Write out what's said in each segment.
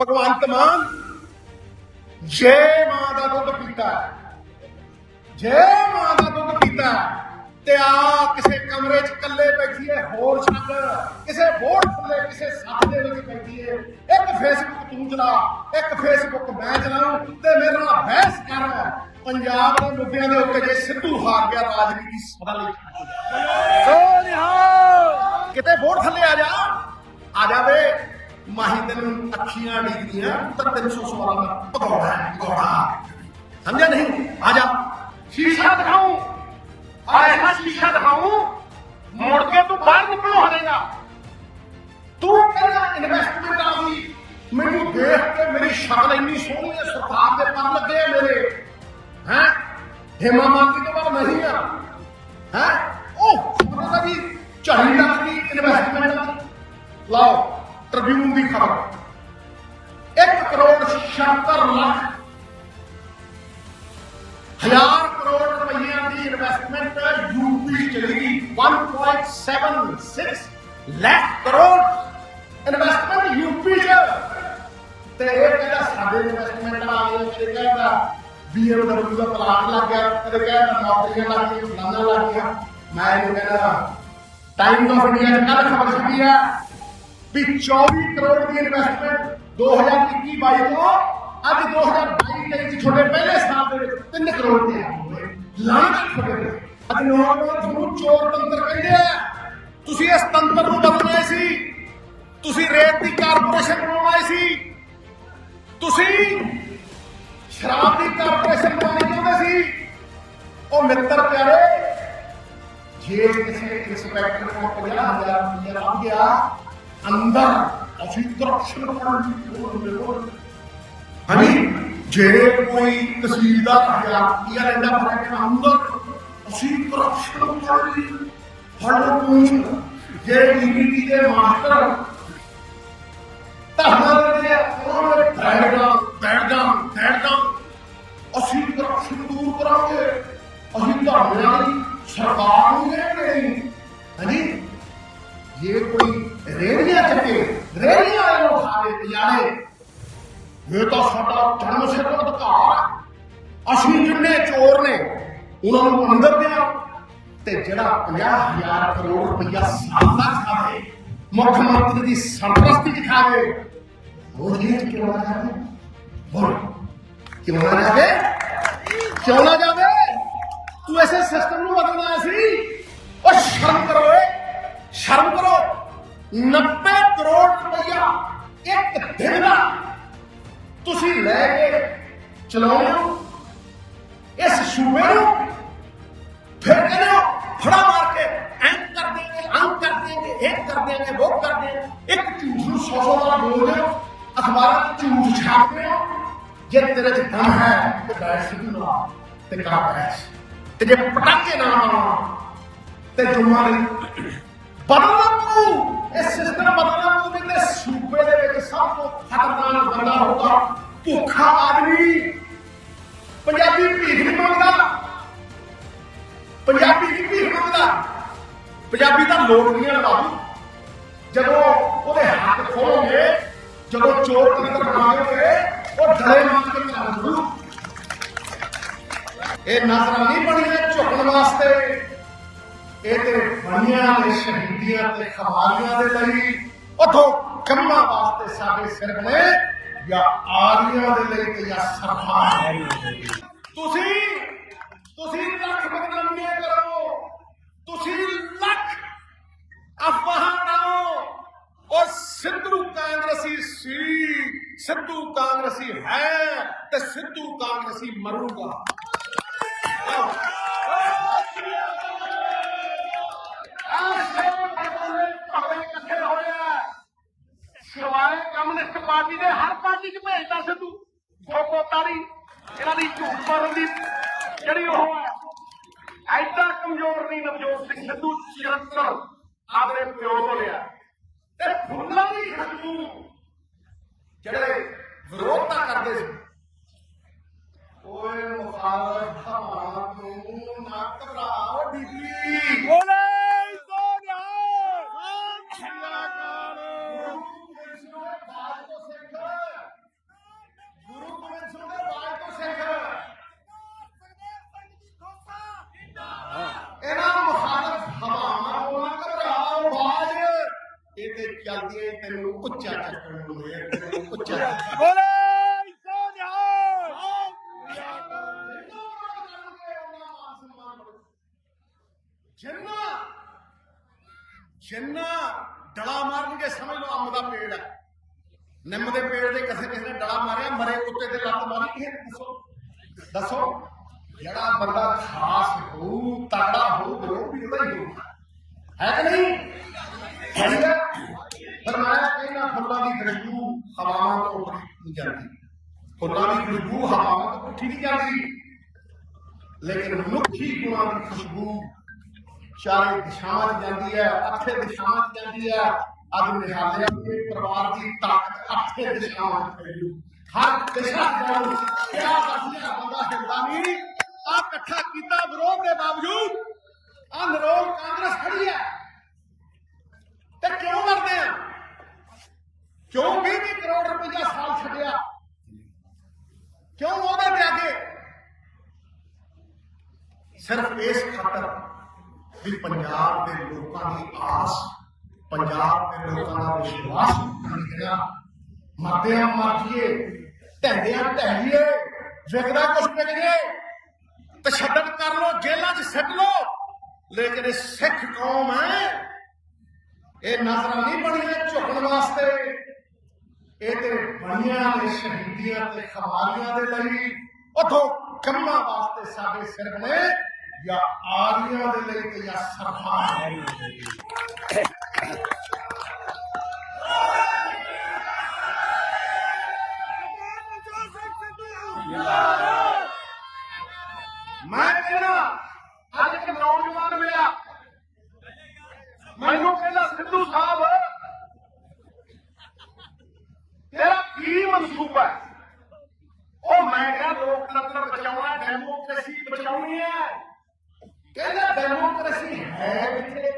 ਭਗਵੰਤ ਮਾਨ ਜੇ ਮਾਂ ਦਾ ਦੁੱਧ ਪੀਤਾ ਜੇ ਮਾਂ ਦਾ ਦੁੱਧ ਪੀਤਾ ਤੇ ਆ ਕਿਸੇ ਕਮਰੇ 'ਚ ਇਕੱਲੇ ਬੈਠੀ ਹੈ ਹੋਰ ਛੱਡ ਕਿਸੇ ਬੋਰਡ ਥੱਲੇ ਕਿਸੇ ਸੱਤ ਦੇ ਵਿੱਚ ਬੈਠੀ ਹੈ ਇੱਕ ਫੇਸਬੁੱਕ ਤੂੰ ਚਲਾ ਇੱਕ ਫੇਸਬੁੱਕ ਮੈਂ ਚਲਾਉਂ ਤੇ ਮੇਰੇ ਨਾਲ ਬਹਿਸ ਕਰ ਪੰਜਾਬ ਦੇ ਮੁੱਦਿਆਂ ਦੇ ਉੱਤੇ ਜੇ ਸਿੱਧੂ ਹਾਰ ਗਿਆ ਰਾਜਨੀਤੀ ਸਦਾ ਲਈ ਕਿਤੇ ਬੋਰਡ ਥੱਲੇ ਆ ਜਾ ਆ ਜਾਵੇ ਮਾਹੀ ਤੈਨੂੰ ਅੱਖੀਆਂ ਡਿੱਗਦੀਆਂ ਤਾਂ 316 ਦਾ ਪਕੌੜਾ ਹੈ, ਪਕੌੜਾ ਸਮਝਿਆ ਨਹੀਂ ਆ ਜਾ ਸ਼ੀਸ਼ਾ ਦਿਖਾऊं ਆ ਐਸਾ ਸ਼ੀਸ਼ਾ ਦਿਖਾऊं ਮੁੜ ਕੇ ਤੂੰ ਬਾਹਰ ਨਿਕਲੋ ਹਰੇਗਾ ਤੂੰ ਕਹਿੰਦਾ ਇਨਵੈਸਟਮੈਂਟ ਆ ਗਈ ਮੈਨੂੰ ਦੇਖ ਕੇ ਮੇਰੀ ਸ਼ਕਲ ਇੰਨੀ ਸੋਹਣੀ ਹੈ ਸਰਕਾਰ ਦੇ ਪਰ ਲੱਗੇ ਆ ਮੇਰੇ ਹੈ ਹੇਮਾ ਮਾਲਕੀ ਤੋਂ ਬਾਅਦ ਨਹੀਂ ਆ ਹੈ ਉਹ ਉਹਦਾ ਵੀ ਝੜੀ ਲੱਗਦੀ ਇਨਵੈਸਟਮੈਂਟ ਲਾਓ ਟ੍ਰਿਬਿਊਨ ਦੀ ਖਬਰ। 1 ਕਰੋੜ 76 ਲੱਖ, ਹਜ਼ਾਰ ਕਰੋੜ ਰੁਪਈਆ ਦੀ ਇਨਵੈਸਟਮੈਂਟ ਯੂਪੀ ਚ ਚਲੀ ਗਈ। 1.76 ਲੱਖ ਕਰੋੜ ਇਨਵੈਸਟਮੈਂਟ ਯੂਪੀ ਚ ਤੇ ਇਹ ਕਹਿੰਦਾ ਸਾਡੇ ਇਨਵੈਸਟਮੈਂਟ ਆ ਗਈ ਕਦੇ ਕਹਿੰਦਾ BMW ਦਾ ਪਲਾਨ ਲੱਗ ਗਿਆ ਕਦੇ ਕਹਿੰਦਾ ਨੌਕਰੀਆਂ ਲੱਗ ਗਈਆਂ ਫਲਾਣਾ ਲੱਗ ਗਿਆ। ਮੈਂ ਇਹਨੂੰ ਕਹਿੰਦਾ ਟਾਈਮ ਆਫ ਇੰਡੀਆ ਕੱਲ ਖਬਰ ਛਪੀ ਆ। ਵੀ 24 ਕਰੋੜ ਦੀ ਇਨਵੈਸਟਮੈਟ 2021 22 ਤੋਂ ਅੱਜ 2022 23 ਚ ਤੁਹਾਡੇ ਪਹਿਲੇ ਸਾਲ ਦੇ ਵਿੱਚ 3 ਕਰੋੜ ਦੀ ਆ। ਲਾਂਚ ਤੁਹਾਡੇ ਅੱਜ ਨੌਜਵਾਨ ਤੁਹਾਨੂੰ ਚੋਰ ਤੰਤਰ ਕਹਿੰਦੇ ਆ। ਤੁਸੀਂ ਇਸ ਤੰਤਰ ਨੂੰ ਬਦਲਣਾ ਸੀ। ਤੁਸੀਂ ਰੇਤ ਦੀ ਕਾਰਪੋਰੇਸ਼ਨ ਬਣਾਉਣਾ ਸੀ। ਤੁਸੀਂ ਸ਼ਰਾਬ ਦੀ ਕਾਰਪੋਰੇਸ਼ਨ ਬਣਾਉਣੀ ਚਾਹੁੰਦੇ ਸੀ। ਉਹ ਮਿੱਤਰ ਪਿਆਰੇ, ਜੇ ਕਿਸੇ ਇੰਸਪੈਕਟਰ ਕੋਲ 50000 ਰੁਪਏ ਲੱਗ ਗਿਆ ਅੰਦਰ ਅਸੀਂ ਕਰਪਸ਼ਨ ਕਰਨ ਦੀ ਲੋੜ ਹਾਂਜੀ। ਜੇ ਕੋਈ ਤਹਿਸੀਲਦਾਰ ਹਜ਼ਾਰ ਰੁਪਇਆ ਲੈਂਦਾ ਫੜਾ ਕੇ ਅੰਦਰ ਅਸੀਂ ਕਰਪਸ਼ਨ ਕਰਨ ਦੀ ਫੜ ਪੂਛ ਜੇ ਡੀਪੀਟੀ ਦੇ ਮਾਸਟਰ ਧਰਨਾ ਦੇ ਉਹਨਾਂ ਦੇ ਬੈਠ ਬੈਠ ਬੈਠ ਅਸੀਂ ਕਰਪਸ਼ਨ ਦੂਰ ਕਰਾਂਗੇ। ਅਸੀਂ ਧਰਨੇ ਵਾਲੀ ਸਰਕਾਰ ਨੂੰ ਦੇਣਗੇ ਹਾਂਜੀ। ਜੇ ਕੋਈ ਰੇੜੀਆਂ ਚੱਕੇ, ਰੇੜੀਆਂ ਵਾਲੇ ਨੂੰ ਖਾਵੇ ਪਿਆਲੇ ਇਹ ਤਾਂ ਸਾਡਾ ਜਨਮ ਸਿੱਧ ਅਧਿਕਾਰ ਅਸੀਂ ਜਿੰਨੇ ਚੋਰ ਨੇ, ਉਹਨਾਂ ਨੂੰ ਅੰਦਰ ਦਿਆਂ। ਤੇ ਜਿਹੜਾ 50000 ਕਰੋੜ ਰੁਪਇਆ ਸਾਲ ਦਾ ਖਾਵੇ, ਮੁੱਖ ਮੰਤਰੀ ਦੀ ਸੰਪਰਸਤੀ ਦਿਖਾਵੇ ਉਹ ਜੇਲ੍ਹ ਕਿਉਂ ਨਾ ਜਾਵੇ? ਬੋਲ ਕਿਉਂ ਨਾ ਜਾਵੇ? ਕਿਉਂ ਨਾ ਜਾਵੇ? ਤੂੰ ਐਸੇ ਸਿਸਟਮ ਨੂੰ ਬਦਲਣਾ ਸੀ। ਉਹ ਸ਼ਰਮ ਕਰੋ ਏ ਸ਼ਰਮ ਕਰੋ। 90 ਕਰੋੜ ਰੁਪਇਆ ਇੱਕ ਦਿਨ ਦਾ ਤੁਸੀਂ ਲੈ ਕੇ ਚਲਾਉਂਦੇ ਹੋ ਇਸ ਸੂਬੇ ਨੂੰ ਫਿਰ ਕਹਿੰਦੇ ਹੋ ਫੜਾ ਮਾਰ ਕੇ ਐਂ ਕਰ ਦੇਂਗੇ ਅੰਕ ਕਰ ਦੇਂਗੇ ਇਹ ਕਰ ਦੇਂਗੇ ਉਹ ਕਰ ਦੇਂਗੇ ਇੱਕ ਝੂਠ ਨੂੰ ਸੌ ਸੌ ਵਾਰ ਬੋਲਦੇ ਹੋ ਅਖਬਾਰਾਂ 'ਚ ਝੂਠ ਛਾਪਦੇ ਹੋ ਜੇ ਤੇਰੇ 'ਚ ਦਮ ਹੈ ਤੇ ਬੈਠ ਸਿੱਧੂ ਨਾ ਤੇ ਕਾ ਬੈਠ ਤੇ ਜੇ ਪਟਾਕੇ ਨਾ ਮਾਰਨਾ ਤੇ ਜੁਮਾ ਨਹੀਂ ਬਦਲਣਾ ਤੂੰ ਇਹ ਸਿਸਟਮ ਬਦਲਣਾ ਤੂੰ ਵੀ ਸੂਬੇ ਦੇ ਵਿੱਚ ਸਭ ਤੋਂ ਖਤਰਨਾਕ ਬੰਦਾ ਹੋਊਗਾ। ਭੁੱਖਾ ਆਦਮੀ। ਪੰਜਾਬੀ ਭੀਖ ਨਹੀਂ ਮੰਗਦਾ। ਪੰਜਾਬੀ ਨਹੀਂ ਭੀਖ ਮੰਗਦਾ? ਪੰਜਾਬੀ ਤਾਂ ਲੋੜੀਆਂ ਨੇ ਬਾਬੂ। ਜਦੋਂ ਉਹਦੇ ਹੱਥ ਖੋਲੋਗੇ, ਜਦੋਂ ਚੋਰ ਤੰਤਰ ਬਣਾਓਗੇ, ਉਹ ਡਰੇ ਮੰਗ ਕੇ ਕੰਮ ਇਹ ਨਜ਼ਰਾਂ ਨਹੀਂ ਬਣੀਆਂ, ਝੁਕਣ ਵਾਸਤੇ। ਇਹ ਤੇ ਬਣੀਆਂ ਨੇ ਸ਼ਹੀਦੀਆਂ ਤੇ ਖਵਾਲੀਆਂ ਦੇ ਲਈ। ਉਥੋਂ ਕੰਮਾਂ ਵਾਸਤੇ ਸਾਡੇ ਸਿਰ ਨੇ ਜਾਂ ਆਰੀਆਂ ਦੇ ਲਈ ਤੇ ਜਾਂ ਸਰਕਾਰ ਤੁਸੀਂ ਤੁਸੀਂ ਲੱਖ ਬਦਨਾਮੀਆਂ ਕਰੋ। ਤੁਸੀਂ ਲੱਖ ਅਫਵਾਹਾਂ ਉਡਾਓ ਉਹ ਸਿੱਧੂ ਕਾਂਗਰਸੀ ਸੀ, ਸਿੱਧੂ ਕਾਂਗਰਸੀ ਹੈ ਤੇ ਸਿੱਧੂ ਕਾਂਗਰਸੀ ਮਰੂਗਾ ਆਓ ਇਕੱਠੇ ਹੋਇਆ ਸਿਵਾਏ ਕਮਿਊਨਿਸਟ ਪਾਰਟੀ ਦੇ ਹਰ ਪਾਰਟੀ 'ਚ ਭੇਜਦਾ ਸਿੱਧੂ। ਫੋਕੋ ਇਹਨਾਂ ਦੀ ਝੂਠ ਮਾਰਨ ਦੀ ਜਿਹੜੀ ਉਹ ਹੈ। ਐਡਾ ਕਮਜ਼ੋਰ ਨਹੀਂ ਨਵਜੋਤ ਸਿੰਘ ਸਿੱਧੂ ਚਿਰੰਤਰ ਆਪਣੇ ਪਿਓ ਤੋਂ ਲਿਆ। ਤੇ ਫੁੱਲਾਂ ਦੀ ਖੁਸ਼ਬੂ ਜਿਹੜੇ ਵਿਰੋਧਤਾ ਕਰਦੇ ਸੀ। ਓਏ ਮੁਖਾਲਫ ਹਮਾਰਾ ਤੂੰ ਨਾ ਘਬਰਾਓ, ਡੀਪੀ। ਬੋਲੇ ਗੁਰੂ ਕ੍ਰਿਸ਼ਨ ਬਾਦ ਤੋਂ ਸਿੱਖ ਉੱਚਾ ਚੱਕਣ ਨੂੰ ਦੇ ਉੱਚਾ ਬੋਲੇ ਸੋਨਿਹਾਲ ਜਿੰਨਾ ਜਿੰਨਾ ਡਲਾ ਮਾਰਨਗੇ ਸਮਝ ਲਓ ਅੰਬ ਦਾ ਪੇੜ ਹੈ ਨਿੰਮ ਦੇ ਪੇੜ ਦੇ ਕਿਸੇ ਕਿਸੇ ਨੇ ਡਲਾ ਮਾਰਿਆ ਮਰੇ ਕੁੱਤੇ ਤੇ ਲੱਤ ਮਾਰੀ ਕਿਸੇ ਨੇ ਦੱਸੋ ਦੱਸੋ, ਜਿਹੜਾ ਬੰਦਾ ਖਾਸ ਹੋਊ ਤਗੜਾ ਹੋਊ ਉਹ ਵੀ ਉਹਦਾ ਹੀ ਹੋਊ ਹੈ ਕਿ ਨਹੀਂ? ਹੈ ਨਾ? ਪਰ ਫੁੱਲਾਂ ਦੀ ਖੁਸ਼ਬੂ ਹਵਾਵਾਂ ਤੋਂ ਉੱਠ ਨਹੀਂ ਜਾਂਦੀ। ਫੁੱਲਾਂ ਦੀ ਖੁਸ਼ਬੂ ਹਵਾਵਾਂ ਤੋਂ ਉੱਠੀ ਨਹੀਂ ਜਾਂਦੀ। ਲੇਕਿਨ ਮਨੁੱਖੀ ਗੁਣਾਂ ਦੀ ਖੁਸ਼ਬੂ ਚਾਰੇ ਦਿਸ਼ਾਵਾਂ 'ਚ ਜਾਂਦੀ ਹੈ, ਅੱਠੇ ਦਿਸ਼ਾਵਾਂ 'ਚ ਜਾਂਦੀ ਹੈ। ਅੱਜ ਨਿਹਾਲਿਆ ਪਰਿਵਾਰ ਦੀ ਤਾਕਤ ਅੱਠੇ ਦਿਸ਼ਾਵਾਂ ਫੈਲੂ ਹਰ ਦਿਸ਼ਾ ਜਾਊ ਕਿਆ ਵਧੀਆ ਬੰਦਾ ਹਿਲਦਾ ਆ ਇਕੱਠਾ ਕੀਤਾ ਵਿਰੋਧ ਦੇ ਬਾਵਜੂਦ ਆ ਨਰੋਲ ਕਾਂਗਰਸ ਖੜੀ ਹੈ। ਤੇ ਕਿਉਂ ਮਰਦੇ ਆ? ਕਿਉਂ 20 ਕਰੋੜ ਰੁਪਇਆ ਸਾਲ ਛੱਡਿਆ? ਕਿਉਂ ਉਹਦੇ ਤੇ ਅੱਗੇ? ਸਿਰਫ ਇਸ ਖਾਤਰ ਵੀ ਪੰਜਾਬ ਦੇ ਲੋਕਾਂ ਦੀ ਆਸ, ਪੰਜਾਬ ਦੇ ਲੋਕਾਂ ਦਾ ਵਿਸ਼ਵਾਸ ਬਣ ਗਿਆ ਮਰਦਿਆਂ ਮਰਜੀਏ ਢਹਿੰਦਿਆਂ ਢਹਿਈਏ ਵਿਕਦਾ ਕੁਛ ਵਿਕ ਤਸ਼ੱਦਦ ਕਰ ਲੋ ਜੇਲ੍ਹਾਂ 'ਚ ਸਿੱਟ ਲੋ ਲੇਕਿਨ ਇਹ ਸਿੱਖ ਕੌਮ ਹੈ। ਇਹ ਨਜ਼ਰਾਂ ਨਹੀਂ ਬਣੀਆਂ ਝੁਕਣ ਵਾਸਤੇ। ਇਹ ਤੇ ਬਣੀਆਂ ਨੇ ਸ਼ਹੀਦੀਆਂ ਤੇ ਖਮਾਰੀਆਂ ਦੇ ਲਈ। ਉਥੋਂ ਕੰਮਾਂ ਵਾਸਤੇ ਸਾਡੇ ਸਿਰ ਨੇ ਜਾਂ ਆਰੀਆਂ ਦੇ ਲਈ ਤੇ ਜਾਂ ਸਰਕਾਰ ਦੇ ਲਈ ਮੈਂ ਕਹਿੰਦਾ ਅੱਜ ਇੱਕ ਨੌਜਵਾਨ ਮਿਲਿਆ ਮੈਨੂੰ ਕਹਿੰਦਾ ਸਿੱਧੂ ਸਾਹਿਬ ਤੇਰਾ ਕੀ ਮਨਸੂਬਾ ਹੈ ਉਹ ਮੈਂ ਕਿਹਾ ਲੋਕਤੰਤਰ ਬਚਾਉਣਾ ਡੈਮੋਕ੍ਰੇਸੀ ਬਚਾਉਣੀ ਹੈ ਕਹਿੰਦਾ ਡੈਮੋਕ੍ਰੇਸੀ ਹੈ ਕਿੱਥੇ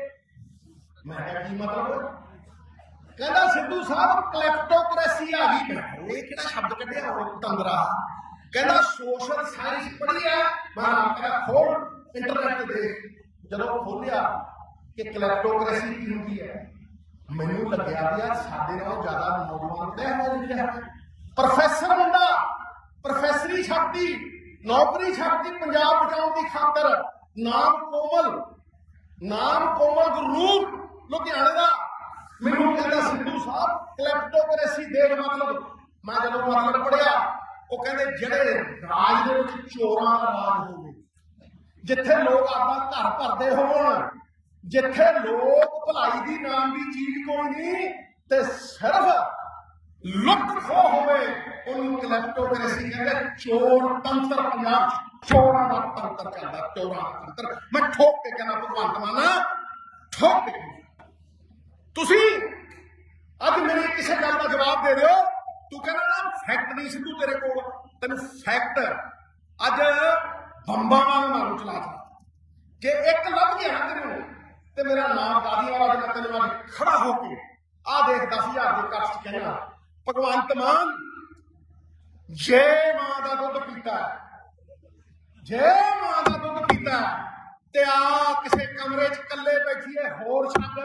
ਮੈਂ ਕਿਹਾ ਕੀ ਮਤਲਬ ਕਹਿੰਦਾ ਸਿੱਧੂ ਸਾਹਿਬ ਕਲੈਪਟੋਕ੍ਰੇਸੀ ਆ ਗਈ ਮੈਂ ਕਿਹਾ, ਇਹ ਕਿਹੜਾ ਸ਼ਬਦ ਕੱਢਿਆ ਹੋਇਆ ਤੰਦਰਾ ਕਹਿੰਦਾ ਸੋਸ਼ਲ ਸਾਇੰਸ ਪੜ੍ਹੀ ਆ ਮੈਂ ਕਿਹਾ ਖੋਲ ਇੰਟਰਨੈਟ ਤੇ ਦੇਖ ਜਦੋਂ ਖੋਲਿਆ ਕਿ ਕਲੈਪਟੋਕ੍ਰੇਸੀ ਕੀ ਹੁੰਦੀ ਹੈ? ਮੈਨੂੰ ਲੱਗਿਆ ਵੀ ਯਾਰ ਸਾਡੇ ਨਾਲੋਂ ਜ਼ਿਆਦਾ ਨੌਜਵਾਨ ਤੇ ਹੈ ਲਿਖਿਆ ਪ੍ਰੋਫੈਸਰ ਮੁੰਡਾ ਪ੍ਰੋਫੈਸਰੀ ਛੱਡਦੀ, ਨੌਕਰੀ ਛੱਡਦੀ, ਪੰਜਾਬ ਬਚਾਉਣ ਦੀ ਖਾਤਰ। ਨਾਮ ਕੋਮਲ ਨਾਮ ਕੋਮਲ ਗੁਰਨੂਰ, ਲੁਧਿਆਣੇ ਦਾ। ਮੈਨੂੰ ਕਹਿੰਦਾ ਸਿੱਧੂ ਸਾਹਿਬ ਕਲੈਪਟੋਕ੍ਰੇਸੀ ਦੇ ਮਤਲਬ। ਮੈਂ ਜਦੋਂ ਮਤਲਬ ਪੜਿਆ ਉਹ ਕਹਿੰਦੇ ਜਿਹੜੇ ਰਾਜ ਦੇ ਵਿੱਚ ਚੋਰਾਂ ਦਾ ਰਾਜ ਹੋਵੇ ਜਿੱਥੇ ਲੋਕ ਆਪਣਾ ਘਰ ਭਰਦੇ ਹੋਣ, ਜਿੱਥੇ ਲੋਕ ਭਲਾਈ ਦੀ ਨਾਮ ਦੀ ਚੀਜ਼ ਕੋਈ ਨਹੀਂ, ਤੇ ਸਿਰਫ ਲੁੱਟ ਖੋ ਹੋਵੇ, ਉਹਨੂੰ ਕਲੈਪਟੋਕ੍ਰੇਸੀ ਕਹਿੰਦੇ ਚੋਰ ਤੰਤਰ ਪੰਜਾਬ ਚੋਰਾਂ ਦਾ ਤੰਤਰ ਚੱਲਦਾ, ਚੋਰਾਂ ਦਾ ਤੰਤਰ। ਮੈਂ ਠੋਕ ਕੇ ਕਹਿੰਦਾ, ਭਗਵੰਤ ਮਾਨ, ਠੋਕ ਕੇ। ਤੁਸੀਂ ਅੱਜ ਮੇਰੀ ਕਿਸੇ ਗੱਲ ਦਾ ਜਵਾਬ ਦੇ ਦਿਓ। ਤੂੰ ਕਹਿੰਦਾ ਨਾ ਫੈਕਟ ਨਹੀਂ ਸਿੱਧੂ ਤੇਰੇ ਕੋਲ। ਤੈਨੂੰ ਫੈਕਟ ਅੱਜ ਬੰਬਾਂ ਵਾਂਗ ਮਾਰੂ ਚਲਾ ਜੇ ਇੱਕ ਲੱਭ ਗਿਆ ਨਾ ਤੈਨੂੰ ਤੇ ਮੇਰਾ ਨਾਮ ਗਾਦੀਆਂ ਵਾਲਾ ਮੈਂ ਤੈਨੂੰ ਅੱਜ ਖੜਾ ਹੋ ਕੇ ਆ ਦੇਖ 10000 ਦੇ ਕੱਚ ਕਹਿਣਾ, ਭਗਵੰਤ ਮਾਨ, ਜੇ ਮਾਂ ਦਾ ਦੁੱਧ ਪੀਤਾ ਜੇ ਮਾਂ ਦਾ ਦੁੱਧ ਪੀਤਾ ਤੇ ਆ ਕਿਸੇ ਕਮਰੇ 'ਚ ਇਕੱਲੇ ਬੈਠੀਏ ਹੋਰ ਛੱਡ,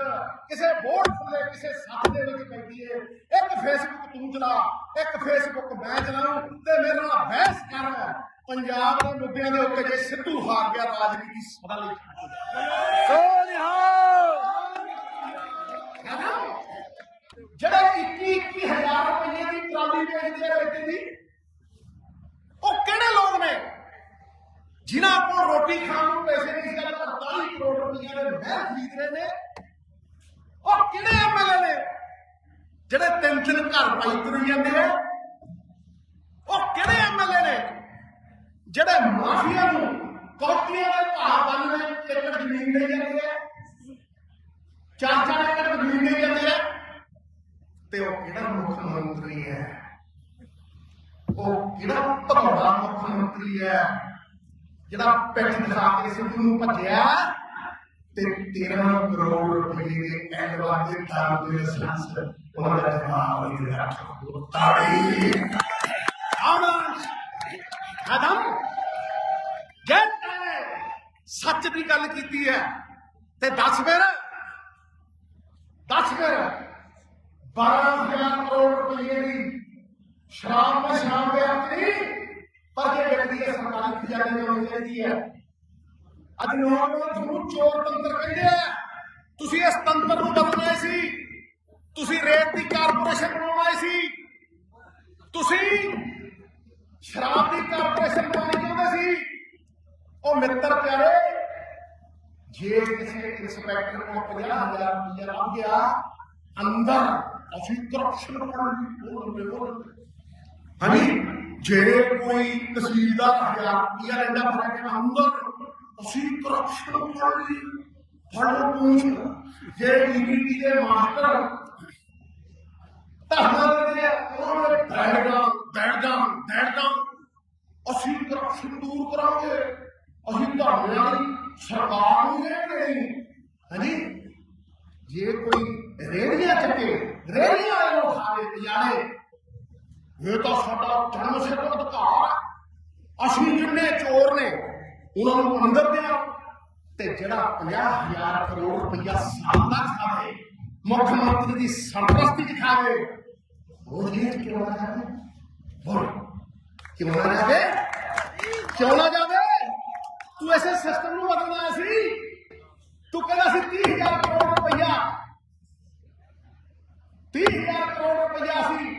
ਕਿਸੇ ਬੋਰਡ ਥੱਲੇ ਕਿਸੇ ਸੱਤ ਦੇ ਵਿੱਚ ਬੈਠੀਏ ਇੱਕ ਫੇਸਬੁੱਕ ਤੂੰ ਚਲਾ, ਇੱਕ ਫੇਸਬੁੱਕ ਮੈਂ ਚਲਾਉਂ, ਤੇ ਮੇਰੇ ਨਾਲ ਬਹਿਸ ਪੰਜਾਬ ਦੇ ਮੁੱਦਿਆਂ ਦੇ ਉੱਤੇ ਜੇ ਸਿੱਧੂ ਹਾਰ ਗਿਆ ਰਾਜਨੀਤੀ ਸਦਾ ਲਈ ਛੱਡ ਦੇ। ਸੋਨਿਹਾਲ ਜਿਹੜੇ 21 21000 ਰੁਪਏ ਦੀ ਟਰਾਲੀ ਵੇਚਦੇ ਆ ਵੇਚਦੇ ਦੀ ਉਹ ਕਿਹੜੇ ਲੋਕ ਨੇ? ਜਿਨ੍ਹਾਂ ਕੋਲ ਰੋਟੀ ਖਾਣ ਨੂੰ ਪੈਸੇ ਨਹੀਂ ਸੀ 48 ਕਰੋੜ ਰੁਪਏ ਦੇ ਮਹਿਲ ਖਰੀਦ ਰਹੇ ਨੇ। ਉਹ ਕਿਹੜੇ ਐਮਐਲਏ ਨੇ? ਜਿਹੜੇ ਤਿੰਨ ਤਿੰਨ ਘਰ ਪਾਈ ਤੁਰ ਜਾਂਦੇ ਆ। ਉਹ ਕਿਹੜੇ ਐਮਐਲਏ ਨੇ? ਜਿਹੜੇ ਮਾਫੀਆ ਨੂੰ ਕੋਟੀਆਂ ਦੇ ਭਾਅ ਬੰਨ ਦੇ ਏਕੜ ਜ਼ਮੀਨ ਦੇ ਜਾਂਦੇ ਆ ਚਾਰ ਚਾਰ ਏਕੜ ਜ਼ਮੀਨ ਦੇ ਜਾਂਦੇ ਆ, ਤੇ ਉਹ ਕਿਹੜਾ ਮੁੱਖ ਮੰਤਰੀ ਹੈ? ਉਹ ਕਿਹੜਾ ਭਗੌੜਾ ਮੁੱਖ ਮੰਤਰੀ ਹੈ? ਜਿਹੜਾ ਪਿੱਠ ਦਿਖਾ ਕੇ ਸਿੱਧੂ ਨੂੰ ਭੱਜਿਆ, ਤੇ 13 ਕਰੋੜ ਰੁਪਏ ਦੇ ਐਡਵਾਂ ਦੇ ਦਾਮ ਦੇ ਲਾਇਸੈਂਸ ਉਹਨਾਂ ਦਾ ਜਵਾਬ ਨਹੀਂ ਰੱਖੋ ਤਾੜੀ ਆਵਾਜ਼ ਕਦਮ ਸੱਚ ਦੀ ਗੱਲ ਕੀਤੀ ਹੈ। ਤੇ ਦੱਸ ਫਿਰ। ਦੱਸ ਫਿਰ। 12000 ਸ਼ਰਾਬ ਮੈਂ ਸ਼ਰਾਬ ਦੇ ਅਰਥ ਪਰ ਜੇ ਵਿਅਕਤੀ ਦੇ ਸਰਕਾਰੀ ਖਜ਼ਾਨੇ ਚ ਚਾਹੀਦੀ ਹੈ। ਅੱਜ ਨੌਜਵਾਨ ਨੂੰ ਚੋਰ ਤੰਤਰ ਕਹਿੰਦੇ ਆ। ਤੁਸੀਂ ਇਸ ਤੰਤਰ ਨੂੰ ਬਦਲਣਾ ਸੀ। ਤੁਸੀਂ ਰੇਤ ਦੀ ਕਾਰਪੋਰੇਸ਼ਨ ਬਣਾਉਣਾ ਸੀ। ਤੁਸੀਂ ਸ਼ਰਾਬ ਦੀ ਕਾਰਪੋਰੇਸ਼ਨ ਬਣਾਉਣੀ ਚਾਹੁੰਦੇ ਸੀ। ਉਹ ਮਿੱਤਰ ਪਿਆਰੇ ਜੇ ਕਿਸੇ ਇੰਸਪੈਕਟਰ ਕੋਲ 50000 ਰੁਪਇਆ ਲੱਗ ਗਿਆ ਅੰਦਰ ਅਸੀਂ ਕਰਪਸ਼ਨ ਕਰਨ ਦੀ ਬੋਲਦੇ ਬੋਲਦੇ ਹਾਂਜੀ। ਜੇ ਕੋਈ ਤਹਿਸੀਲਦਾਰ ਹਜ਼ਾਰ ਰੁਪਇਆ ਲੈਂਦਾ ਫਿਰ ਕਹਿੰਦਾ ਅੰਦਰ ਅਸੀਂ ਕਰਪਸ਼ਨ ਕਰਨ ਦੀ ਫੜੋ ਪੂਛ ਜੇ ਈਬੀਟੀ ਦੇ ਮਾਸਟਰ ਧਰਨਾ ਦਿੰਦੇ ਉਹਨਾਂ ਨੇ ਬੈਠਦਾ ਬੈਠਦਾ ਬੈਠਦਾ ਅਸੀਂ ਕਰਪਸ਼ਨ ਦੂਰ ਕਰਾਂਗੇ। ਅਸੀਂ ਧਰਨੇ ਵਾਲੀ ਸਰਕਾਰ ਨੂੰ ਇਹ ਨਹੀਂ ਹਾਂਜੀ? ਜੇ ਕੋਈ ਰੇੜੀਆਂ ਚੱਕੇ ਰੇੜੀਆਂ ਵਾਲੇ ਨੂੰ ਖਾਵੇ ਪਿਆਰੇ ਇਹ ਤਾਂ ਸਾਡਾ ਜਨਮ ਸਿੱਧ ਅਧਿਕਾਰ ਅਸੀਂ ਜਿੰਨੇ ਚੋਰ ਨੇ, ਉਹਨਾਂ ਨੂੰ ਅੰਦਰ ਦਿਆਂ ਤੇ ਜਿਹੜਾ 50000 ਕਰੋੜ ਰੁਪਇਆ ਸਾਲ ਦਾ ਖਾਵੇ, ਮੁੱਖ ਮੰਤਰੀ ਦੀ ਸੰਪਰਸਤੀ ਚ ਖਾਵੇ ਉਹ ਜੇਲ੍ਹ ਕਿਉਂ ਨਾ ਜਾਵੇ ਬੋਲ ਕਿਉਂ ਨਾ ਜਾਵੇ ਕਿਉਂ ਨਾ ਜਾਵੇ? ਤੂੰ ਐਸੇ ਸਿਸਟਮ ਨੂੰ ਬਦਲਣਾ ਸੀ? ਤੂੰ ਕਹਿੰਦਾ ਸੀ 30000 ਕਰੋੜ ਰੁਪਇਆ 30000 ਕਰੋੜ ਰੁਪਇਆ ਸੀ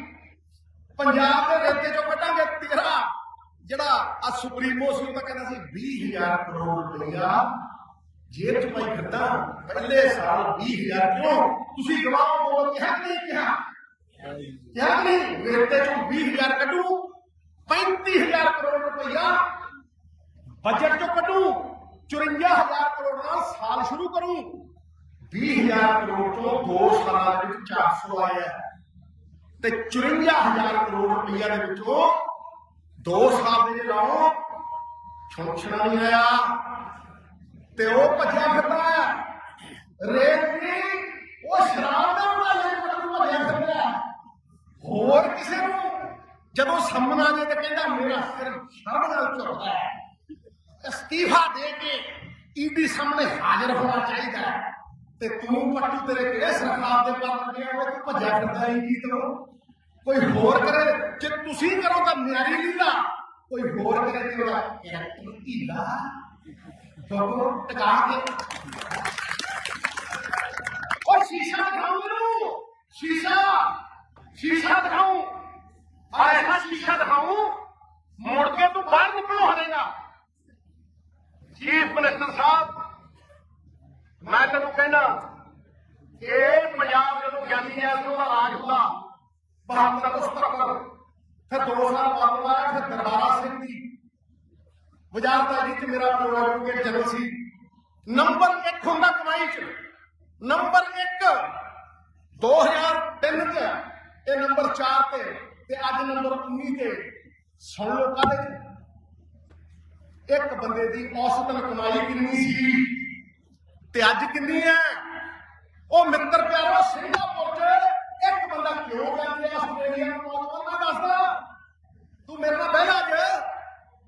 ਪੰਜਾਬ ਦੇ ਰੇਤੇ ਚੋਂ ਕੱਢਾਂਗੇ ਤੇਰਾ, ਜਿਹੜਾ ਆ ਸੁਪਰੀਮੋ ਸੀ, ਉਹ ਕਹਿੰਦਾ ਸੀ 20000 ਕਰੋੜ ਰੁਪਇਆ ਜੇਬ ਚ ਪਾਈ ਫਿਰਦਾ, ਪਹਿਲੇ ਸਾਲ 20000 ਕਿਉਂ? ਤੁਸੀਂ ਗਵਾਹ ਬੋਲ, ਕਿਹਾ ਨਹੀਂ ਕਿਹਾ? ਕਿਹਾ ਕਿ ਨਹੀਂ? ਰੇਤੇ ਚੋਂ 20000 ਕੱਢੂ 35000 ਕਰੋੜ ਰੁਪਇਆ ਬਜਟ ਚੋਂ ਕੱਢੂ 54000 ਕਰੋੜ ਨਾਲ ਸਾਲ ਸ਼ੁਰੂ ਕਰੂੰ। 20000 ਕਰੋੜ ਤੋਂ 2 ਸਾਲਾਂ ਦੇ ਵਿੱਚ 400 ਆਇਆ ਤੇ 54000 ਕਰੋੜ ਰੁਪਈਆ ਦੇ ਵਿੱਚੋਂ 2 ਸਾਲ ਦੇ ਲਾਓ ਛੁੰਛਣਾ ਨਹੀਂ ਆਇਆ। ਤੇ ਉਹ ਭੱਜਿਆ ਫਿਰਦਾ ਰੇਤ ਨਹੀਂ ਉਹ ਸ਼ਰਾਬ ਦੇ ਮੁਕਾਬਲੇ ਵਿੱਚ ਭੱਜਿਆ ਫਿਰਦਾ ਹੋਰ ਕਿਸੇ ਨੂੰ? ਜਦੋਂ ਸਾਹਮਣਾ ਜੇ ਤੇ ਕਹਿੰਦਾ, ਮੇਰਾ ਸਿਰ ਸ਼ਰਮ ਨਾਲ ਝੁਕਦਾ ਹੈ। ਅਸਤੀਫਾ ਦੇ ਕੇ ਈਡੀ ਸਾਹਮਣੇ ਹਾਜ਼ਰ ਹੋਣਾ ਚਾਹੀਦਾ ਤੇ ਤੂੰ ਪੱਟੂ ਤੇਰੇ ਕਿਹੜੇ ਸਰਕਾਰ ਦੇ ਪਰ ਲੱਗਿਆ ਹੋਇਆ ਤੂੰ ਭੱਜਿਆ ਫਿਰਦਾ ਹੀ ਤੋਂ। ਕੋਈ ਹੋਰ ਕਰੇ ਜੇ ਤੁਸੀਂ ਕਰੋ ਤਾਂ ਨਿਆਰੀ ਲੀਲਾ। ਕੋਈ ਹੋਰ ਕਰੇ ਤੇ ਉਹਦਾ ਕੈਰੈਕਟਰ ਢੀਲਾ ਦੋ ਟਕਾ ਕੇ। ਉਹ ਸ਼ੀਸ਼ਾ ਦਿਖਾਓ ਮੈਨੂੰ। ਸ਼ੀਸ਼ਾ ਸ਼ੀਸ਼ਾ ਦਿਖਾਉਂ ਆ ਐਸਾ ਸ਼ੀਸ਼ਾ ਦਿਖਾਉਂ ਮੁੜ ਕੇ ਤੂੰ ਬਾਹਰ ਨਿਕਲੋ ਹਰੇਗਾ ਚੀਫ ਮਿਨਿਸਟਰ ਸਾਹਿਬ, ਮੈਂ ਤੈਨੂੰ ਕਹਿਣਾ ਇਹ ਪੰਜਾਬ ਜਦੋਂ ਗਿਆਨੀ ਐ ਉਦੋਂ ਰਾਜ ਹੁੰਦਾ 72 77 ਫਿਰ ਦੋ ਸਾਲ ਬਾਅਦ ਆਇਆ ਫਿਰ ਦਰਬਾਰਾ ਸਿੰਘ ਦੀ ਵਜ਼ਾਰਤ ਜੀ ਚ ਮੇਰਾ ਪ੍ਰੋਗਰਾਮ ਕੇ ਜਨਮ ਸੀ। ਨੰਬਰ 1 ਹੁੰਦਾ ਕਮਾਈ ਚ। ਨੰਬਰ 1 2003 ਚ, ਇਹ ਨੰਬਰ 4 ਤੇ ਤੇ ਅੱਜ ਨੰਬਰ 19 ਤੇ। ਸੁਣ ਲਓ ਕਾਹਦੇ ਇੱਕ ਬੰਦੇ ਦੀ ਔਸਤਨ ਕਮਾਈ ਕਿੰਨੀ ਸੀ? ਤੇ ਅੱਜ ਕਿੰਨੀ ਹੈ? ਉਹ ਮਿੱਤਰ ਪਿਆਰੋ ਸਿੰਗਾਪੁਰ ਚ ਇੱਕ ਬੰਦਾ ਕਿਉਂ ਜਾਂਦੇ ਆਸਟ੍ਰੇਲੀਆ ਨੂੰ? ਨੌਜਵਾਨ, ਮੈਂ ਦੱਸਦਾ, ਤੂੰ ਮੇਰੇ ਨਾਲ ਬਹਿ ਜਾ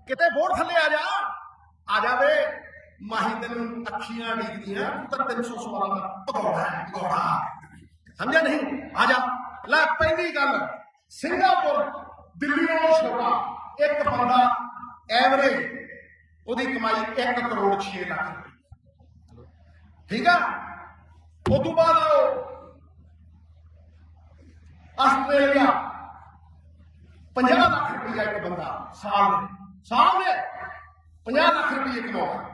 ਕਿਤੇ ਬੋਰਡ ਥੱਲੇ ਆ ਜਾ। ਆ ਜਾਵੇ ਮਾਹੀ ਤੈਨੂੰ ਅੱਖੀਆਂ ਡੀਕਦੀਆਂ, ਤੂੰ ਤਾਂ 300 ਸਵਾਲਾਂ ਦਾ ਪਕੌੜਾ ਪਕੌੜਾ ਸਮਝਿਆ ਨਹੀਂ? ਆ ਜਾ। ਲੈ, ਪਹਿਲੀ ਗੱਲ, ਸਿੰਗਾਪੁਰ, ਦਿੱਲੀ ਨੂੰ ਛੋਟਾ ਇੱਕ ਬੰਦਾ ਐਵਰੇਜ ਉਹਦੀ ਕਮਾਈ 1 ਕਰੋੜ 6 ਲੱਖ ਰੁਪਏ। ਠੀਕ ਆ? ਉਸ ਤੋਂ ਬਾਅਦ ਆਓ ਆਸਟ੍ਰੇਲੀਆ 50 ਲੱਖ ਰੁਪਈਆ ਇੱਕ ਬੰਦਾ ਸਾਲ ਦੇ। ਸਾਲ ਦੇ? 50 ਲੱਖ ਰੁਪਈਏ ਕਮਾਉਂਦਾ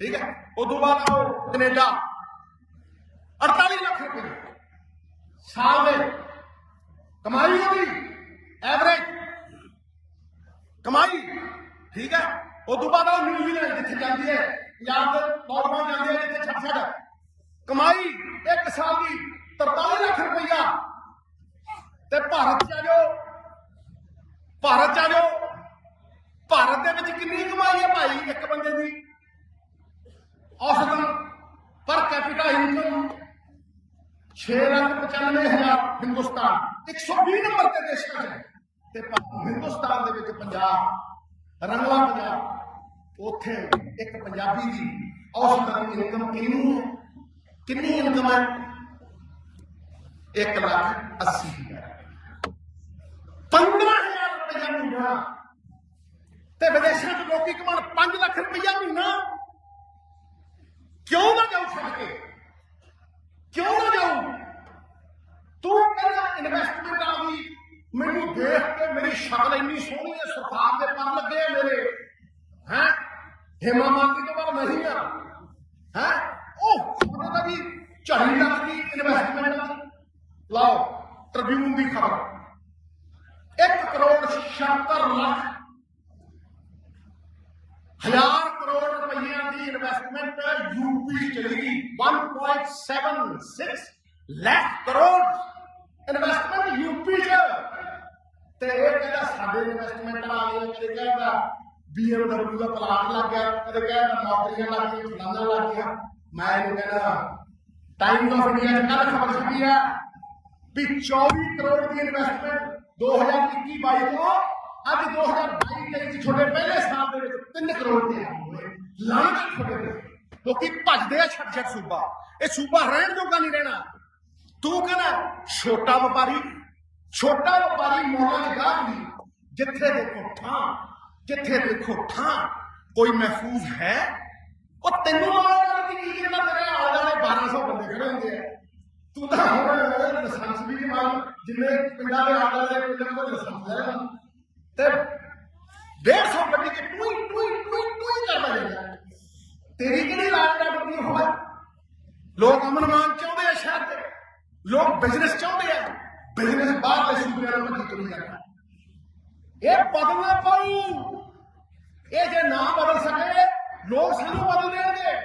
ਠੀਕ ਹੈ ਉਸ ਤੋਂ ਬਾਅਦ ਆਓ ਕੈਨੇਡਾ। 48 ਲੱਖ ਰੁਪਏ ਸਾਲ ਦੇ। ਕਮਾਈ ਉਹਦੀ। ਐਵਰੇਜ ਕਮਾਈ। ਠੀਕ ਹੈ ਉਸ ਤੋਂ ਬਾਅਦ ਉਹ ਨਿਊਜ਼ੀਲੈਂਡ ਜਿੱਥੇ ਜਾਂਦੀ ਹੈ, ਪੰਜਾਬ ਦੇ ਨੌਜਵਾਨ ਜਾਂਦੇ ਆ ਜਿੱਥੇ ਛੱਡ ਛੱਡ। ਕਮਾਈ ਇੱਕ ਸਾਲ ਦੀ 43 ਲੱਖ ਰੁਪਈਆ। ਤੇ ਭਾਰਤ ਚ ਆ ਜਾਓ। ਭਾਰਤ ਚ ਆ ਜਾਓ। ਭਾਰਤ ਦੇ ਵਿੱਚ ਕਿੰਨੀ ਕਮਾਈ ਹੈ ਭਾਈ ਇੱਕ ਬੰਦੇ ਦੀ? ਔਸਤਨ ਪਰ ਕੈਪੀਟਲ ਇਨਕਮ 6 ਲੱਖ 95 ਹਜ਼ਾਰ ਹਿੰਦੁਸਤਾਨ 120 ਨੰਬਰ ਤੇ ਦੇਸ਼ 'ਚ ਹੈ। ਤੇ ਹਿੰਦੁਸਤਾਨ ਦੇ ਵਿੱਚ ਪੰਜਾਬ, ਰੰਗਲਾ ਪੰਜਾਬ। ਉੱਥੇ ਇੱਕ ਪੰਜਾਬੀ ਦੀ ਔਸਤਨ ਇਨਕਮ ਕਿੰਨੀ ਹੈ? ਕਿੰਨੀ ਇਨਕਮ ਹੈ? 1 ਲੱਖ 80 ਹਜ਼ਾਰ। 15000 ਹਾਂ ਤੇ ਵਿਦੇਸ਼ਾਂ 'ਚ ਲੋਕੀ ਕਮਾਉਣ 5 ਲੱਖ ਰੁਪਈਆ ਮਹੀਨਾ। ਕਿਉਂ ਨਾ ਜਾਊ ਛੱਡ ਕੇ? ਕਿਉਂ ਨਾ ਜਾਊ? ਤੂੰ ਕਹਿੰਦਾ ਇਨਵੈਸਟਮੈਂਟ ਆ ਗਈ। ਮੈਨੂੰ ਦੇਖ ਕੇ ਮੇਰੀ ਸ਼ਕਲ ਇੰਨੀ ਸੋਹਣੀ ਹੈ, ਸਰਕਾਰ ਦੇ ਪਰ ਲੱਗੇ ਆ ਮੇਰੇ। ਹੈ? ਹੇਮਾ ਮਾਲਤੀ ਤੋਂ ਬਾਅਦ ਨਹੀਂ ਆ ਹੈ? ਉਹ ਉਹਨਾਂ ਦਾ ਵੀ ਝੜੀ ਲੱਗਦੀ ਇਨਵੈਸਟਮੈਂਟ ਦੀ ਲਾਓ ਟ੍ਰਿਬਿਊਨ ਦੀ ਖਬਰ। 1 ਕਰੋੜ 76 ਲੱਖ ਹਜ਼ਾਰ ਕਰੋੜ ਰੁਪਈਆ ਦੀ ਇਨਵੈਸਟਮੈਂਟ ਯੂਪੀ ਚ ਚਲੀ ਗਈ। 1.76 ਲੱਖ ਕਰੋੜ ਇਨਵੈਸਟਮੈਂਟ ਯੂਪੀ ਚ। ਤੇ ਇਹ ਕਹਿੰਦਾ ਸਾਡੇ ਇਨਵੈਸਟਮੈਂਟ ਆ ਗਈ ਕਦੇ ਕਹਿੰਦਾ BMW ਦਾ ਪਲਾਨ ਲੱਗ ਗਿਆ। ਕਦੇ ਕਹਿੰਦਾ ਨੌਕਰੀਆਂ ਲੱਗ ਗਈਆਂ ਫਲਾਣਾ ਲੱਗ ਗਿਆ। ਮੈਂ ਇਹਨੂੰ ਕਹਿੰਦਾ ਟਾਈਮ ਆਫ ਇੰਡੀਆ ਕੱਲ ਖਬਰ ਛਪੀ ਆ ਵੀ 24 ਕਰੋੜ ਦੀ ਇਨਵੈਸਟਮੈਂਟ 2021 22 ਤੋਂ ਅੱਜ 2022 23 ਛੋਟੇ ਪਹਿਲੇ ਸਾਲ ਦੇ ਵਿੱਚ 3 ਕਰੋੜ ਦੇ ਹੋਏ ਲਾਣਾ ਛੋਟੇ ਲੋਕੀ ਭੱਜਦੇ ਆ ਛੱਡ ਛੱਡ ਸੂਬਾ। ਇਹ ਸੂਬਾ ਰਹਿਣ ਜੋਗਾ ਨਹੀਂ ਰਹਿਣਾ। ਤੂੰ ਕਹਿੰਦਾ, ਛੋਟਾ ਵਪਾਰੀ ਛੋਟਾ ਵਪਾਰੀ ਮੋਲਾਂ ਗਾਹ ਨਹੀਂ। ਜਿੱਥੇ ਦੇਖੋ ਠਾਂ ਜਿੱਥੇ ਦੇਖੋ ਥਾਂ ਕੋਈ ਮਹਿਫੂਜ਼ ਹੈ? ਉਹ ਤੈਨੂੰ ਆਵਾਜ਼ ਕਰਦੀ ਕੀ ਜਿਹੜਾ ਤੇਰੇ ਆਲੇ ਦੁਆਲੇ 1200 ਬੰਦੇ ਖੜੇ ਹੁੰਦੇ ਆ। ਤੂੰ ਤਾਂ ਹੁਣ ਲਾਇਸੈਂਸ ਵੀ ਨਹੀਂ ਮੰਨ ਜਿੰਨੇ ਪਿੰਡਾਂ ਦੇ ਆਲੇ ਦੁਆਲੇ ਪਿੰਡਾਂ ਕੋਲ ਲਾਇਸੈਂਸ ਲੈ ਤੇ 150 ਗੱਡੀ ਕੇ ਟੂਈ ਟੂਈ ਟੂਈ ਟੂਈ ਕਰਦਾ ਜਾਂਦਾ ਤੇਰੀ ਕਿਹੜੀ ਲਾਜ ਦਾ ਬੰਦੀ ਹੋਵੇ ਲੋਕ ਅਮਨ ਮਾਨ ਚਾਹੁੰਦੇ ਆ ਸ਼ਹਿਰ ਦੇ। ਲੋਕ ਬਿਜ਼ਨਸ ਚਾਹੁੰਦੇ ਆ। ਬਿਜ਼ਨਸ ਬਾਹਰਲੇ ਸੂਬਿਆਂ ਨੂੰ ਭੱਜੀ ਤੁਰੀ ਜਾਂਦਾ ਇਹ ਬਦਲਣਾ ਪਊ ਇਹ ਜੇ ਨਾ ਬਦਲ ਸਕੇ, ਲੋਕ ਸਾਨੂੰ ਬਦਲ ਦੇਣਗੇ।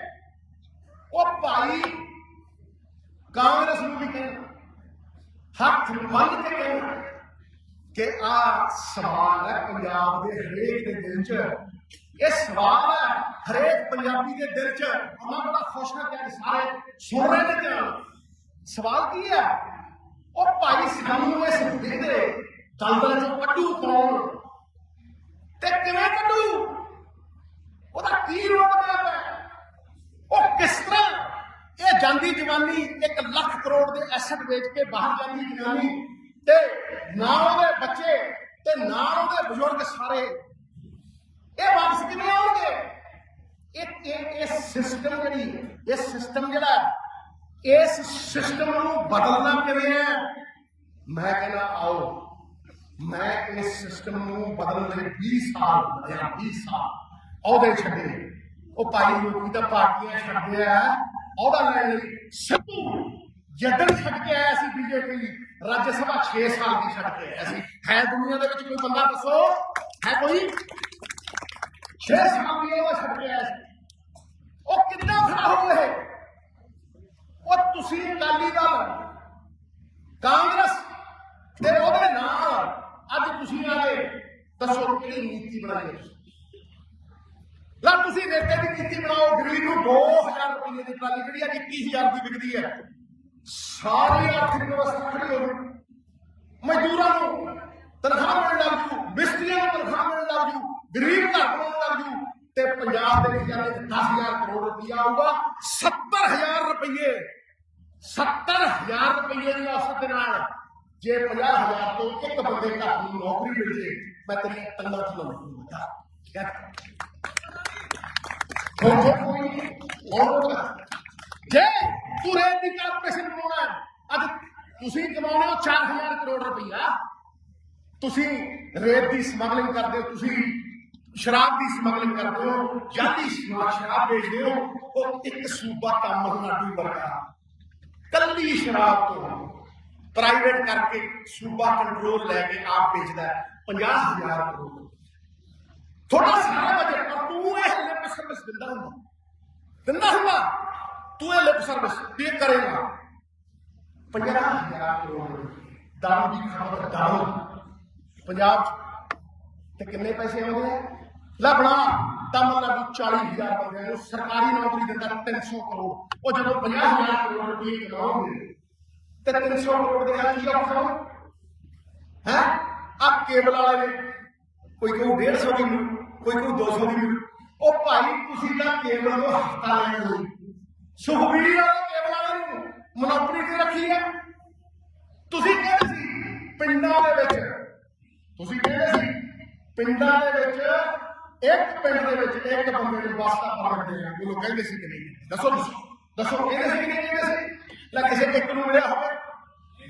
ਉਹ ਭਾਈ ਕਾਂਗਰਸ ਨੂੰ ਵੀ ਕਹਿਣਾ, ਹੱਥ ਬੰਨ ਕੇ ਕਹਿਣਾ ਕਿ ਆ ਸਵਾਲ ਹੈ ਪੰਜਾਬ ਦੇ ਹਰੇਕ ਦੇ ਦਿਲ 'ਚ। ਇਹ ਸਵਾਲ ਹੈ ਹਰੇਕ ਪੰਜਾਬੀ ਦੇ ਦਿਲ 'ਚ। ਉਹਨਾਂ ਬੜਾ ਖੁਸ਼ ਨਾ ਕਿ ਸਾਰੇ ਸੁਣ ਰਹੇ ਨੇ ਧਿਆਨ ਸਵਾਲ ਕੀ ਹੈ? ਉਹ ਭਾਈ ਸਾਨੂੰ ਇਸ ਮੁੱਦੇ ਦੇ ਦਲਦਲ 'ਚੋਂ ਕੱਢੂ ਕੌਣ ਤੇ ਕਿਵੇਂ ਕੱਢੂ? ਉਹਦਾ ਕੀ ਰੋਡ ਮੈਪ ਹੈ? ਉਹ ਕਿਸ ਤਰ੍ਹਾਂ? ਇਹ ਜਾਂਦੀ ਜਵਾਨੀ 1 ਲੱਖ ਕਰੋੜ ਦੇ ਐਸੈਟ ਵੇਚ ਕੇ ਬਾਹਰ ਜਾਂਦੀ ਜਵਾਨੀ ਤੇ ਨਾ ਉਹਦੇ ਬੱਚੇ ਤੇ ਨਾ ਉਹਦੇ ਬਜ਼ੁਰਗ ਸਾਰੇ। ਇਹ ਵਾਪਸ ਕਿਵੇਂ ਆਉਣਗੇ? ਇਹ ਇਹ ਇਹ ਸਿਸਟਮ ਜਿਹੜੀ, ਇਹ ਸਿਸਟਮ ਜਿਹੜਾ ਇਸ ਸਿਸਟਮ ਨੂੰ ਬਦਲਣਾ ਕਿਵੇਂ ਹੈ? ਮੈਂ ਕਹਿੰਦਾ, ਆਓ। ਮੈਂ ਇਸ ਸਿਸਟਮ ਨੂੰ ਬਦਲਣ ਲਈ 20 ਸਾਲ ਲੱਗਿਆ 20 ਸਾਲ। ਉਹਦੇ ਛੱਡੇ। ਉਹ ਭਾਈ ਲੋਕੀ ਤਾਂ ਪਾਰਟੀਆਂ ਛੱਡਦੇ ਆ। ਅਹੁਦਾ ਲੈਣ ਲਈ ਸਿੱਧੂ। ਜੱਦਨ ਛੱਡ ਕੇ ਆਇਆ ਸੀ ਬੀਜੇਪੀ, ਰਾਜ ਸਭਾ 6 ਸਾਲ ਦੀ ਛੱਡ ਕੇ ਆਇਆ ਸੀ। ਹੈ ਦੁਨੀਆ ਦੇ ਵਿੱਚ ਕੋਈ ਬੰਦਾ ਦੱਸੋ? ਹੈ ਕੋਈ? 6 ਸਾਲ ਦੀ ਉਹ ਛੱਡ ਕੇ ਆਇਆ ਸੀ। ਉਹ ਕਿੰਨਾ ਖੜਾ ਹੋ ਗਏ? ਉਹ ਤੁਸੀਂ ਅਕਾਲੀ ਦਲ, ਕਾਂਗਰਸ ਤੇ ਉਹਦੇ ਨਾਲ ਅੱਜ ਤੁਸੀਂ ਆ ਦੱਸੋ ਕਿਹੜੀ ਨੀਤੀ ਬਣਾਈ ਲਾ ਤੁਸੀਂ ਰੇਤੇ ਦੀ ਨੀਤੀ ਬਣਾਓ, ਗਰੀਬ ਨੂੰ 2000 ਰੁਪਏ ਦੀ ਟਰਾਲੀ ਜਿਹੜੀ ਅੱਜ 21000 ਦੀ ਵਿਕਦੀ ਹੈ। ਸਾਰੀ ਆਰਥਿਕ ਵਿਵਸਥਾ ਖੜੀ ਹੋ ਮਜ਼ਦੂਰਾਂ ਨੂੰ ਤਨਖਾਹ ਮਿਲਣ ਲੱਗ ਜੂ, ਮਿਸਤਰੀਆਂ ਨੂੰ ਤਨਖਾਹ ਮਿਲਣ ਲੱਗ ਜੂ, ਗਰੀਬ ਘਰ ਬਣਾਉਣ ਲੱਗ ਜੂ ਤੇ ਪੰਜਾਬ ਦੇ ਖਜ਼ਾਨੇ 'ਚ 10000 ਕਰੋੜ ਰੁਪਇਆ ਆਊਗਾ। 70000 ਰੁਪਏ 70000 ਰੁਪਏ ਦੀ ਔਸਤ ਦੇ ਨਾਲ ਜੇ 50000 ਤੋਂ ਇੱਕ ਬੰਦੇ ਘਰ ਨੂੰ ਨੌਕਰੀ ਮਿਲ ਜੇ, ਮੈਂ ਤੇਰੀ ਤੰਨਾ ਖਲਾਉਂਦਾ ਕਿਆ ਹੋਰ ਜੇ ਕੋਈ ਹੋਰ ਜੇ ਤੂੰ ਰੇਟ ਦੀ ਕਾਰਪੋਰੇਸ਼ਨ ਬਣਾਉਣਾ ਅੱਜ ਤੁਸੀਂ ਕਮਾਉਣੇ ਹੋ 4000 ਕਰੋੜ ਰੁਪਈਆ। ਤੁਸੀਂ ਰੇਤ ਦੀ ਸਮਗਲਿੰਗ ਕਰਦੇ ਹੋ, ਤੁਸੀਂ ਸ਼ਰਾਬ ਦੀ ਸਮਗਲਿੰਗ ਕਰਦੇ ਹੋ ਜਾਤੀ ਸ਼ਰਾਬ ਵੇਚਦੇ ਹੋ, ਉਹ ਇੱਕ ਸੂਬਾ ਤਮਿਲਨਾਡੂ ਵਰਗਾ ਕੱਲੀ ਸ਼ਰਾਬ ਤੋਂ। ਪ੍ਰਾਈਵੇਟ ਕਰਕੇ ਸੂਬਾ ਕੰਟਰੋਲ ਲੈ ਕੇ ਆਪ ਵੇਚਦਾ 50000 ਕਰੋੜ। ਥੋੜਾ ਸਾਰਾ ਬਜਟ ਪਰ ਤੂੰ ਇਹ ਲਿਪ ਸਰਵਿਸ ਦਿੰਦਾ ਹੁੰਦਾ। ਦਿੰਦਾ ਹੁੰਦਾ। ਤੂੰ ਇਹ ਲਿਪ ਸਰਵਿਸ ਦੇ ਕਰੇਗਾ। 50000 ਕਰੋੜ। ਦਾਰੂ ਦੀ ਖਪਤ ਦਾਰੂ। ਪੰਜਾਬ ਤੇ ਕਿੰਨੇ ਪੈਸੇ ਆਉਂਦੇ ਆ ਲੈ ਬਣਾ, ਤਾਂ ਤਮਿਲਨਾਡੂ 40000 ਬੰਦਿਆਂ ਨੂੰ ਸਰਕਾਰੀ ਨੌਕਰੀ ਦਿੰਦਾ 300 ਕਰੋੜ। ਉਹ ਜਦੋਂ 50000 ਕਰੋੜ ਰੁਪਏ ਕਮਾਉਂਗੇ ਤੇ 300 ਕਰੋੜ ਦੇ ਨਾਲ ਕੀ ਔਖਾ ਹੈ? ਆ ਕੇਬਲ ਵਾਲੇ ਨੇ, ਕੋਈ ਕਹੂ 150 ਦੀ ਮਿਲੂ, ਕੋਈ ਕਹੂ 200 ਦੀ ਮਿਲੂ। ਉਹ ਭਾਈ, ਤੁਸੀਂ ਤਾਂ ਕੇਬਲ ਤੋਂ ਹਫਤਾ ਲੈਣ ਹੋਈ ਸੁਖਬੀਰ ਵਾਲੇ ਕੇਬਲ ਵਾਲੇ ਨੂੰ। ਮਨੋਪਰੀ ਤੇ ਰੱਖੀ ਹੈ? ਤੁਸੀਂ ਕਹਿੰਦੇ ਸੀ? ਪਿੰਡਾਂ ਦੇ ਵਿੱਚ। ਤੁਸੀਂ ਕਹਿੰਦੇ ਸੀ? ਪਿੰਡਾਂ ਦੇ ਵਿੱਚ, ਇੱਕ ਪਿੰਡ ਦੇ ਵਿੱਚ ਇੱਕ ਬੰਦੇ ਨੂੰ ਬੱਸ ਦਾ ਪਰਮਿਟ ਦੇਣਾ ਉਹ ਕਹਿੰਦੇ ਸੀ ਕਿ ਨਹੀਂ। ਦੱਸੋ ਤੁਸੀਂ ਦੱਸੋ ਕਹਿੰਦੇ ਸੀ ਕਿ ਨਹੀਂ ਕਹਿੰਦੇ ਸੀ? ਲੈ ਕਿਸੇ ਇੱਕ ਨੂੰ ਮਿਲਿਆ ਹੋਵੇ।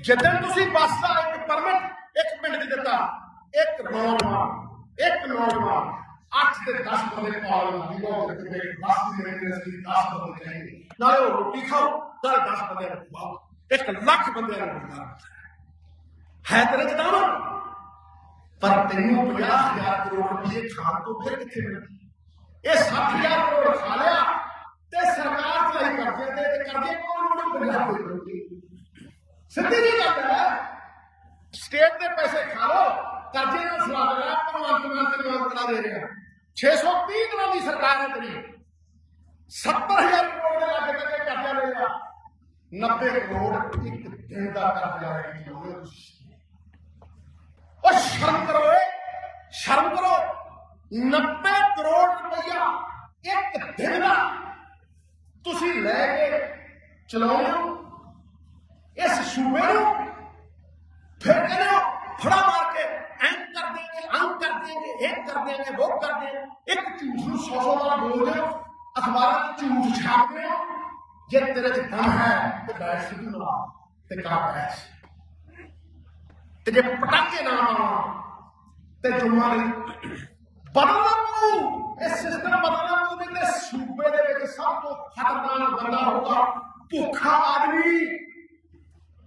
ਜਦੋਂ ਤੁਸੀਂ ਬੱਸ ਦਾ ਇੱਕ ਪਰਮਿਟ ਇੱਕ ਪਿੰਡ 'ਚ ਦਿੱਤਾ, ਇੱਕ ਨੌਜਵਾਨ ਇੱਕ ਨੌਜਵਾਨ 8 ਤੇ 10 ਬੰਦੇ ਪਾਲ ਦੀ ਬਹੁਤ ਕਿਤੇ ਬੱਸ ਦੀ ਮੇਰੇ ਦੇ 10 ਬੰਦੇ ਚਾਹੀਦੇ ਨਾਲੇ ਉਹ ਰੋਟੀ ਖਾਓ, ਨਾਲੇ 10 ਬੰਦਿਆਂ ਨੂੰ ਖਵਾਓ। ਇੱਕ ਲੱਖ ਬੰਦਿਆਂ ਨੂੰ ਰੋਜ਼ਗਾਰ ਹੈ ਤੇਰੇ ਚ ਪਰ ਤੈਨੂੰ 50000 ਕਰੋੜ ਰੁਪਏ ਖਾਣ ਤੋਂ ਫਿਰ ਕਿੱਥੇ ਮਿਲਣਗੇ? ਇਹ 60000 ਕਰੋੜ ਖਾ ਲਿਆ ਤੇ ਸਰਕਾਰ ਚਲਾਈ ਕਰਦੇ ਤੇ ਕਰਦੇ ਕੌਣ ਉਹਨੂੰ ਪੰਜਾਬ ਦੇ ਕਰੂਗੀ ਸਿੱਧੀ ਜੀ ਗੱਲ ਹੈ। ਸਟੇਟ ਦੇ ਪੈਸੇ ਖਾ ਲੋ ਕਰਜ਼ੇ ਨਾਲ ਸਲਾਹ ਰਿਹਾ ਭਗਵੰਤ ਮਾਨ ਤੇ ਲੋਕ ਦੇ ਰਿਹਾ। 630 ਦਿਨਾਂ ਦੀ ਸਰਕਾਰ ਹੈ ਤੇਰੀ। 70000 ਕਰੋੜ ਦੇ ਲਾਗੇ ਤੱਕ ਕਰਜ਼ਾ ਲਿਆ। 90 ਕਰੋੜ ਇੱਕ ਦਿਨ ਦਾ ਕਰਜ਼ਾ ਲੈ ਕੇ ਉਹ ਸ਼ਰਮ ਕਰੋ ਏ ਸ਼ਰਮ ਕਰੋ। 90 ਕਰੋੜ ਰੁਪਇਆ ਇੱਕ ਦਿਨ ਦਾ ਤੁਸੀਂ ਲੈ ਕੇ ਚਲਾਉਂਦੇ ਇਸ ਸੂਬੇ ਨੂੰ ਫਿਰ ਕਹਿੰਦੇ ਹੋ ਫੜਾ ਮਾਰ ਕੇ ਐਂ ਕਰ ਦੇਂਗੇ ਆਂ ਕਰ ਦੇਂਗੇ ਇਹ ਕਰ ਦੇਂਗੇ ਉਹ ਕਰ ਦੇਂਗੇ ਇੱਕ ਝੂਠ ਨੂੰ ਸੌ ਸੌ ਵਾਰ ਬੋਲਦੇ ਹੋ, ਅਖਬਾਰਾਂ 'ਚ ਝੂਠ ਛਾਪਦੇ ਹੋ, ਜੇ ਤੇਰੇ 'ਚ ਦਮ ਹੈ ਤੇ ਬੈਠ ਸਿੱਧੂ ਨਾਲ ਤੇ ਕਾ ਬੈਠ ਤੇ ਜੇ ਪਟਾਕੇ ਨਾ ਮਾਰਾਂ, ਤੇ ਜੁਮਾ ਲਈ ਬਦਲਣਾ ਪਊ ਇਹ ਸਿਸਟਮ ਬਦਲਣਾ ਪਊ ਨਹੀਂ ਸੂਬੇ ਦੇ ਵਿੱਚ ਸਭ ਤੋਂ ਖਤਰਨਾਕ ਬੰਦਾ ਹੋਊਗਾ, ਭੁੱਖਾ ਆਦਮੀ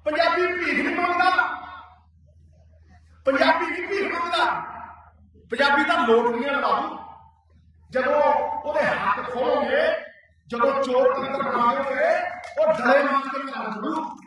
ਪੰਜਾਬੀ ਭੀਖ ਨਹੀਂ ਮੰਗਦਾ। ਪੰਜਾਬੀ ਨਹੀਂ ਭੀਖ ਮੰਗਦਾ? ਪੰਜਾਬੀ ਤਾਂ ਲੋਟਰੀਆਂ ਲਵਾਉ ਜਦੋਂ ਉਹਦੇ ਹੱਥ ਖੋਲੋਗੇ, ਜਦੋਂ ਚੋਰ ਤੰਤਰ ਬਣਾਓਗੇ, ਉਹ ਡਰੇ ਮੰਗ ਕੇ ਕੰਮ ਕਰੂ